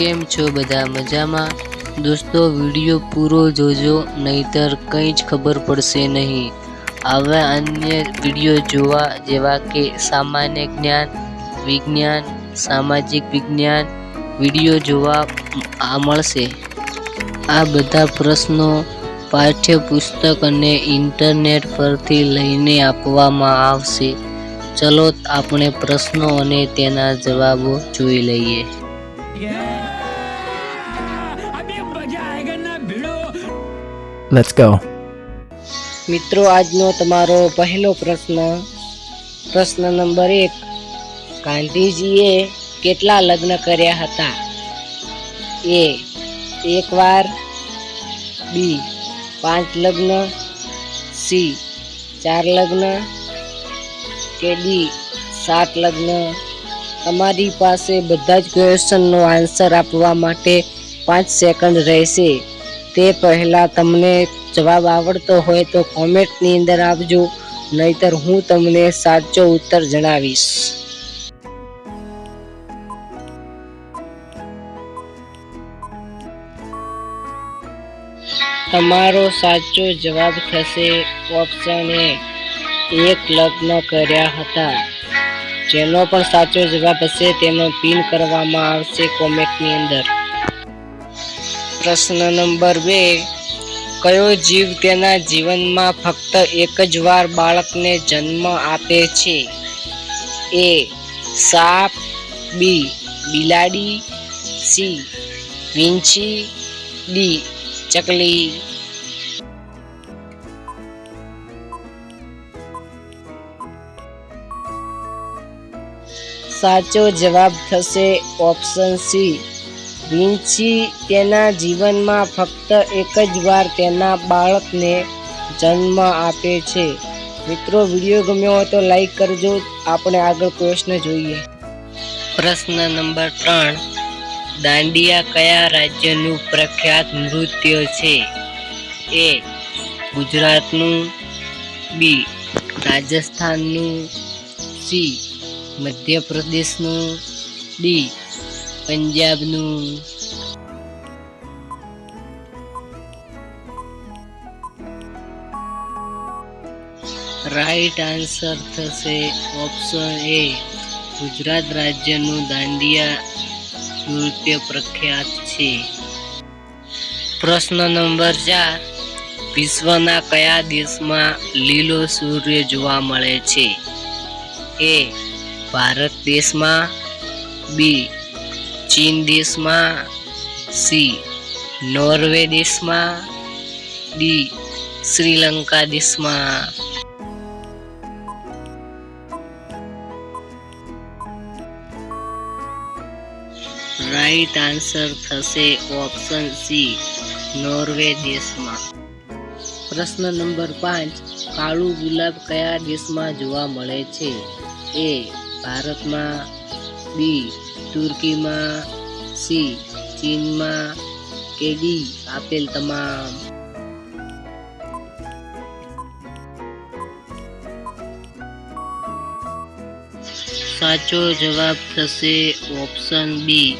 કેમ છો બધા મજામાં? દોસ્તો, વીડિયો પૂરો જોજો, નહીતર કંઈ જ ખબર પડશે નહીં. આવા અન્ય વીડિયો જોવા જેવા કે સામાન્ય જ્ઞાન, વિજ્ઞાન, સામાજિક વિજ્ઞાન વીડિયો જોવા આ મળશે. આ બધા પ્રશ્નો પાઠ્યપુસ્તક અને ઇન્ટરનેટ પરથી લઈને આપવામાં આવશે. ચલો, આપણે પ્રશ્નો અને તેના જવાબો જોઈ લઈએ. લેટ્સ ગો મિત્રો આજનો તમારો પહેલો પ્રશ્ન. પ્રશ્ન નંબર એક. ગાંધીજીએ કેટલા લગ્ન કર્યા હતા? એ. એક વાર. બી. પાંચ લગ્ન. સી. ચાર લગ્ન કે ડી. સાત લગ્ન? તમારી પાસે બધા જ ક્વેશ્ચનનો આન્સર આપવા માટે પાંચ સેકન્ડ રહેશે. તે પહેલાં તમને જવાબ આવડતો હોય તો કોમેન્ટની અંદર આપજો, નહીતર હું તમને સાચો ઉત્તર જણાવીશ. તમારો સાચો જવાબ થશે ઓપ્શન એ એક લગ્ન કર્યા હતા. જેનો પણ સાચો જવાબ હશે તેનો પિન કરવામાં આવશે કોમેન્ટની અંદર. પ્રશ્ન નંબર બે, કયો જીવ તેના જીવનમાં ફક્ત એક જ વાર બાળકને જન્મ આપે છે? એ, સાપ, બી, બિલાડી, સી, વિંછી, ડી, ચકલી. સાચો જવાબ થશે ઓપ્શન સી વિંછી તેના જીવનમાં ફક્ત એક જ વાર તેના બાળકને જન્મ આપે છે. મિત્રો, વીડિયો ગમ્યો હોય તો લાઈક કરજો. આપણે આગળ પ્રશ્ન જોઈએ. પ્રશ્ન નંબર ત્રણ. દાંડિયા કયા રાજ્યનું પ્રખ્યાત નૃત્ય છે? એ. ગુજરાતનું. બી. રાજસ્થાનનું. સી. મધ્યપ્રદેશનું ડી, પંજાબનું. રાઈટ આન્સર થશે ઓપ્શન એ, ગુજરાત રાજ્યનું દાંડિયા નૃત્ય પ્રખ્યાત છે. પ્રશ્ન નંબર ચાર, વિશ્વના કયા દેશમાં લીલો સૂર્ય જોવા મળે છે? એ ભારત દેશમાં, બી, ચીન દેશમાં, સી, નોર્વે દેશમાં, ડી, શ્રીલંકા દેશમાં. રાઈટ આન્સર થશે ઓપ્શન સી, નોર્વે દેશમાં. પ્રશ્ન નંબર પાંચ, કાળું ગુલાબ કયા દેશમાં જોવા મળે છે? એ ભારતમાં, બી, તુર્કીમાં, સી, ચીનમાં, કે ડી, આપેલ તમામ. સાચો જવાબ થશે ઓપ્શન બી.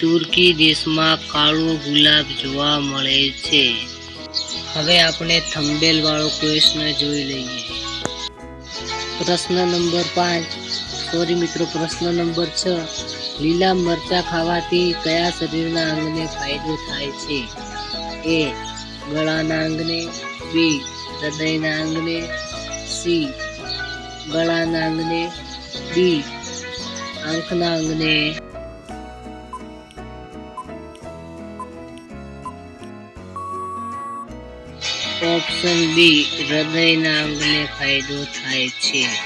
તુર્કી દેશમાં કાળો ગુલાબ જોવા મળે છે. હવે આપણે થંબેલ વાળો પ્રશ્ન જોઈ લઈએ. પ્રશ્ન નંબર પાંચ. સોરી મિત્રો, પ્રશ્ન નંબર છ. લીલા મરચા ખાવાથી કયા શરીરના અંગને ફાયદો થાય છે? એ, ગળાના અંગને, બી, હૃદયના અંગને, સી, ગળાના અંગને, ડી, આંખના અંગને. ઓપ્શન બી, હૃદયના અંગને ફાયદો થાય છે.